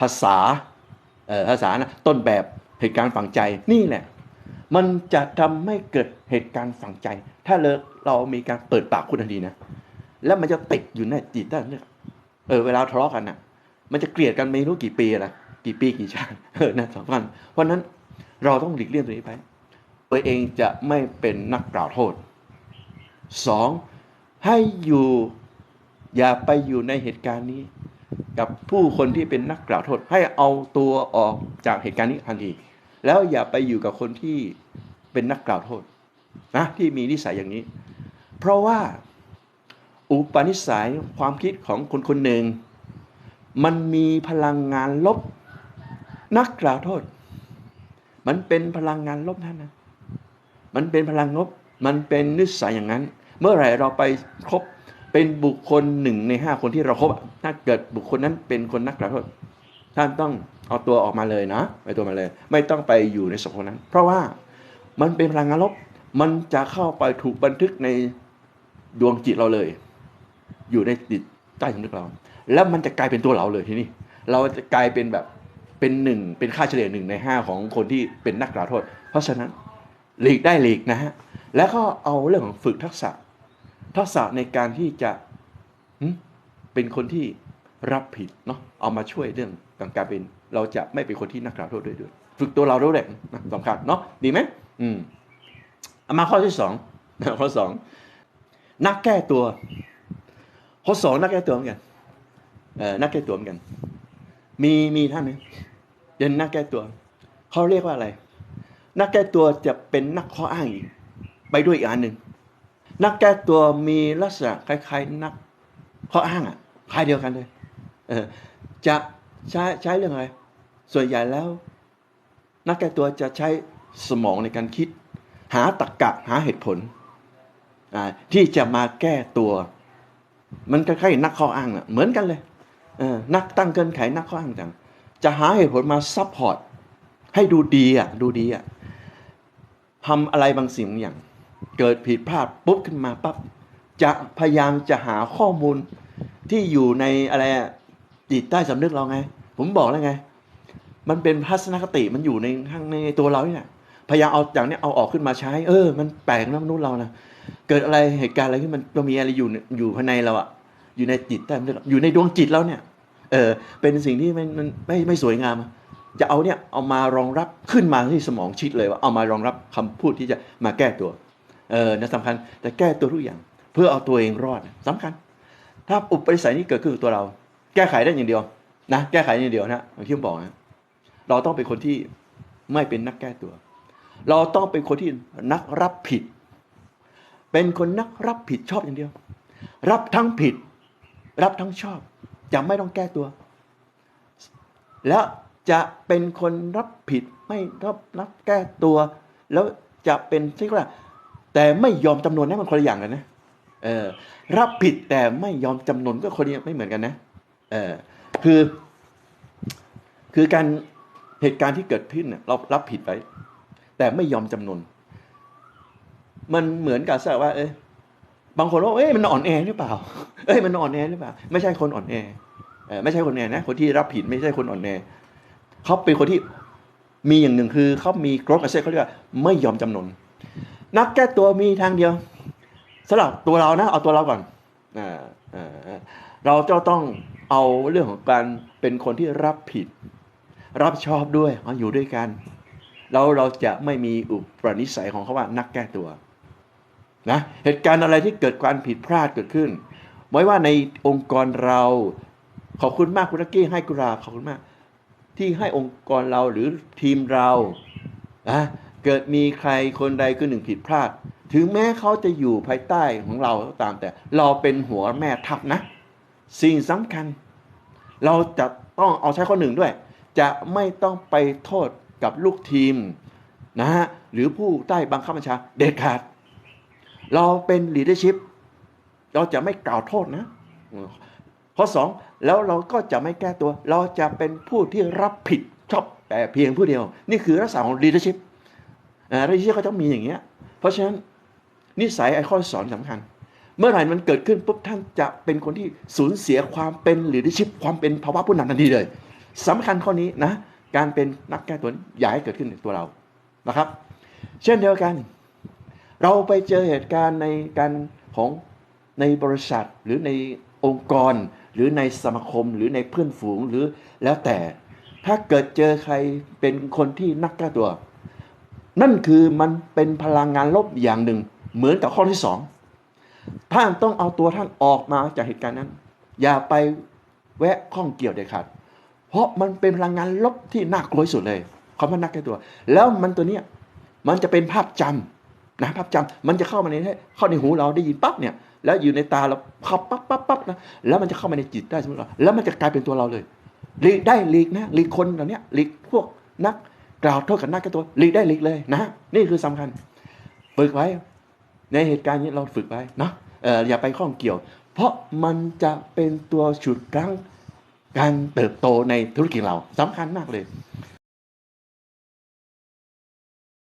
ภาษาเอ่อภาษานะต้นแบบเหตุการณ์ฝังใจนี่แหละมันจะทำให้เกิดเหตุการณ์ฝังใจ ถ้าเราเรามีการเปิดปากคุณทันทีนะแล้วมันจะติดอยู่ในจิตใต้สำนึกเออเวลาทะเลาะกันน่ะ มันจะเกลียดกันไม่รู้กี่ปีละกี่ปีกี่ชาติเออนะสำคัญเพราะฉะนั้นเราต้องหลีกเลี่ยงตรงนี้ไปตัวเองจะไม่เป็นนักกล่าวโทษสองให้อยู่อย่าไปอยู่ในเหตุการณ์นี้ กับผู้คนที่เป็นนักกล่าวโทษให้เอาตัวออกจากเหตุการณ์นี้ทันที แล้วอย่าไปอยู่กับคนที่เป็นนักกล่าวโทษนะที่มีนิสัยอย่างนี้ เพราะว่าอุปนิสัยความคิดของคนคนหนึ่ง มันมีพลังงานลบ นักกล่าวโทษ มันเป็นพลังงานลบนั่นนะมันเป็นพลังลบมันเป็นนิสัยอย่างนั้น เมื่อไหร่เราไปคบ เป็นบุคคลหนึ่งในห้าคนที่เราครบถ้าเกิดบุคคลนั้นเป็นคนนักกล่าวโทษท่านต้องเอาตัวออกมาเลยนะไปตัวมาเลย ไม่ต้องไปอยู่ในสังคมนั้น เพราะว่ามันเป็นพลังงานลบมันจะเข้าไปถูกบันทึกในดวงจิตเราเลย อยู่ในจิตใต้สำนึกเรา แล้วมันจะกลายเป็นตัวเราเลยทีนี้เราจะกลายเป็นแบบเป็นหนึ่งเป็นค่าเฉลี่ยหนึ่งในห้าของคนที่เป็นนักกล่าวโทษ เพราะฉะนั้นหลีกได้หลีกนะฮะแล้วก็เอาเรื่องของฝึกทักษะ ทักษะในการที่จะเป็นคนที่รับผิดเนาะเอามาช่วยเรื่องการเป็น เราจะไม่เป็นคนที่นักกล่าวโทษด้วยด้วยฝึกตัวเราด้วยแหละนะสำคัญเนาะดีไหมอืมเอามาข้อที่สองข้อสองนักแก้ตัวข้อสองนักแก้ตัวเหมือนกันเออนักแก้ตัวเหมือนกัน มีมีท่านไหนึงเป็นนักแก้ตัวเขาเรียกว่าอะไร นักแก้ตัวจะเป็นนักข้ออ้างอีก ไปด้วยอีกอันหนึ่ง นักแก้ตัวมีลักษณะคล้ายๆ นักข้ออ้างอะคล้ายเดียวกันเลย เออจะใช้ใช้เรื่องอะไร ส่วนใหญ่แล้ว นักแก้ตัวจะใช้สมองในการคิด หาตรรกะหาเหตุผลอ่าที่จะมาแก้ตัว มันคล้ายๆนักข้ออ้างอะเหมือนกันเลยเออนักตั้งเกินไขนักข้ออ้างจังจะหาเหตุผลมาซัพพอร์ตให้ดูดีอะดูดีอะทำอะไรบางสิ่งอย่าง เกิดผิดพลาดปุ๊บขึ้นมาปั๊บจะพยายามจะหาข้อมูลที่อยู่ในอะไรจิตใต้สำนึกเราไง ผมบอกแล้วไง มันเป็นทัศนคติมันอยู่ในข้างในตัวเราเนี่ยพยายามเอาอย่างนี้เอาออกขึ้นมาใช้ เออ มันแปลกนะมนุษย์เรานะเกิดอะไรเหตุการณ์อะไรที่มันเรามีอะไรอยู่อยู่ภายในเราอะอยู่ในจิตใต้สำนึกอยู่ในดวงจิตเราเนี่ย เออ เป็นสิ่งที่มันมันไม่ไม่สวยงามจะเอาเนี่ยเอามารองรับขึ้นมาที่สมองชิดเลยว่าเอามารองรับคำพูดที่จะมาแก้ตัว เออนะสำคัญแต่แก้ตัวทุกอย่าง เพื่อเอาตัวเองรอดสำคัญ ถ้าอุปนิสัยนี้เกิดขึ้นกับตัวเรา แก้ไขได้อย่างเดียวนะแก้ไขอย่างเดียวนะอย่างที่ผมบอกนะเราต้องเป็นคนที่ไม่เป็นนักแก้ตัว เราต้องเป็นคนที่นักรับผิด เป็นคนนักรับผิดชอบอย่างเดียว รับทั้งผิด รับทั้งชอบจะไม่ต้องแก้ตัว แล้วจะเป็นคนรับผิดไม่รับรับแก้ตัว แล้วจะเป็นที่ว่า แต่ไม่ยอมจำนวนนะมันคนละอย่างกันนะเออรับผิดแต่ไม่ยอมจำนนก็คนละไม่เหมือนกันนะเออคือ คือการเหตุการณ์ที่เกิดขึ้นเนี่ยเรารับผิดไปแต่ไม่ยอมจำนนมันเหมือนกับว่า เอ้ยบางคนว่าเอ้ยมันอ่อนแอหรือเปล่า เอ้ยมันอ่อนแอหรือเปล่า ไม่ใช่คนอ่อนแอเออไม่ใช่คนอ่นแอนะ คนที่รับผิดไม่ใช่คนอ่อนแอเขาเป็นคนที่มีอย่างหนึ่งคือเขามีกรดอาเซเขาเรียกว่าไม่ยอมจำนน นักแก้ตัวมีทางเดียวสำหรับตัวเรานะ เอาตัวเราก่อนอ่าอ่าเราจะต้องเอาเรื่องของการเป็นคนที่รับผิด รับชอบด้วยเอาอยู่ด้วยกัน แล้วเราจะไม่มีอุปนิสัยของเขาว่านักแก้ตัวนะเหตุการณ์อะไรที่เกิดการผิดพลาดเกิดขึ้นไว้ว่าในองค์กรเราขอบคุณมากคุณลักกี้ให้กุราขอบคุณมาก ที่ให้องค์กรเราหรือทีมเรานะ เกิดมีใครคนใดคนหนึ่งผิดพลาด ถึงแม้เขาจะอยู่ภายใต้ของเราก็ตามแต่ เราเป็นหัวแม่ทัพนะ สิ่งสำคัญ เราจะต้องเอาใช้ข้อหนึ่งด้วย จะไม่ต้องไปโทษกับลูกทีมนะฮะหรือผู้ใต้บังคับบัญชาเด็ดขาด เราเป็น leadership เราจะไม่กล่าวโทษนะข้อสองแล้วเราก็จะไม่แก้ตัว เราจะเป็นผู้ที่รับผิดชอบแต่เพียงผู้เดียว นี่คือลักษณะของ leadership อ่า leadership ก็ต้องมีอย่างเงี้ย เพราะฉะนั้นนิสัยไอข้อสอนสำคัญ เมื่อไหร่มันเกิดขึ้นปุ๊บท่านจะเป็นคนที่สูญเสียความเป็น leadership ความเป็นภาวะผู้นำทันทีเลยสำคัญข้อนี้นะการเป็นนักแก้ตัวอย่าให้เกิดขึ้นในตัวเรานะครับ เช่นเดียวกัน เราไปเจอเหตุการณ์ในการของในบริษัทหรือในองค์กร หรือในสมาคมหรือในเพื่อนฝูงหรือแล้วแต่ ถ้าเกิดเจอใครเป็นคนที่นักแก้ตัว นั่นคือมันเป็นพลังงานลบอย่างหนึ่ง เหมือนกับข้อที่สองท่านต้องเอาตัวท่านออกมาจากเหตุการณ์นั้น อย่าไปแวะข้องเกี่ยวเด็ดขาดเพราะมันเป็นพลังงานลบที่น่ากลัวที่สุดเลยคำว่านักแก้ตัว แล้วมันตัวเนี้ยมันจะเป็นภาพจำนะภาพจำมันจะเข้ามาในเข้าในหูเราได้ยินปั๊บเนี่ย แล้วอยู่ในตาเราขับปั๊บปั๊บปั๊บนะแล้วมันจะเข้ามาในจิตได้สมมติเราแล้วมันจะกลายเป็นตัวเราเลยหลีกได้หลีกนะหลีกคนเหล่านี้หลีกพวกนัก กล่าวโทษกับนักแก่ตัวหลีกได้หลีกเลยนะ นี่คือสำคัญฝึกไว้ ในเหตุการณ์นี้เราฝึกไว้นะเอออย่าไปข้องเกี่ยว เพราะมันจะเป็นตัวฉุดรั้งการเติบโตในธุรกิจเราสำคัญมากเลย